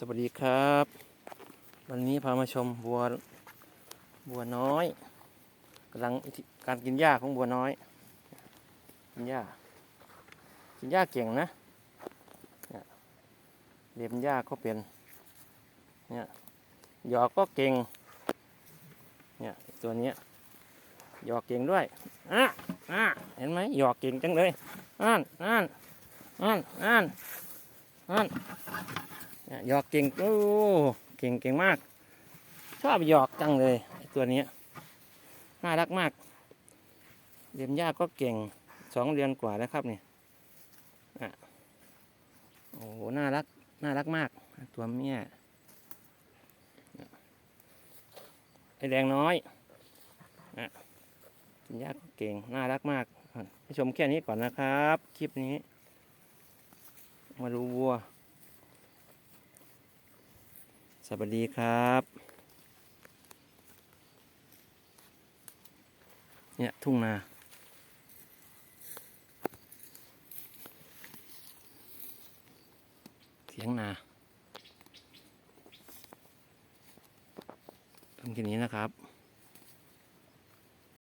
สวัสดีครับ วันนี้พามาชมบัวบัวน้อยกำลังการกินหญ้าของบัวน้อยกินหญ้ากินหญ้าเก่งนะเนี่ยเล็บหญ้าก็เป็นเนี่ยหยอกก็เก่งเนี่ยตัวนี้หยอกเก่งด้วยอะอะเห็นไหมหยอกเก่งจังเลยอ่านอ่านอ่านอ่านอ่าน หยอกเก่งโอ้เก่งเก่งมาก ชอบหยอกจังเลยตัวนี้น่ารักมากเรียนยาก็เก่งสองเดือนกว่าแล้วครับเนี่ยอะโอ้โหน่ารักน่ารักมาก ตัวเมียเนี่ยไอแดงน้อยอะเรียนยาก็เก่ง น่ารักมากอะไปชมแค่นี้ก่อนนะครับ คลิปนี้ มาดูวัว สวัสดีครับ เนี่ย ทุ่งนา เสียงนาทำแค่นี้นะครับ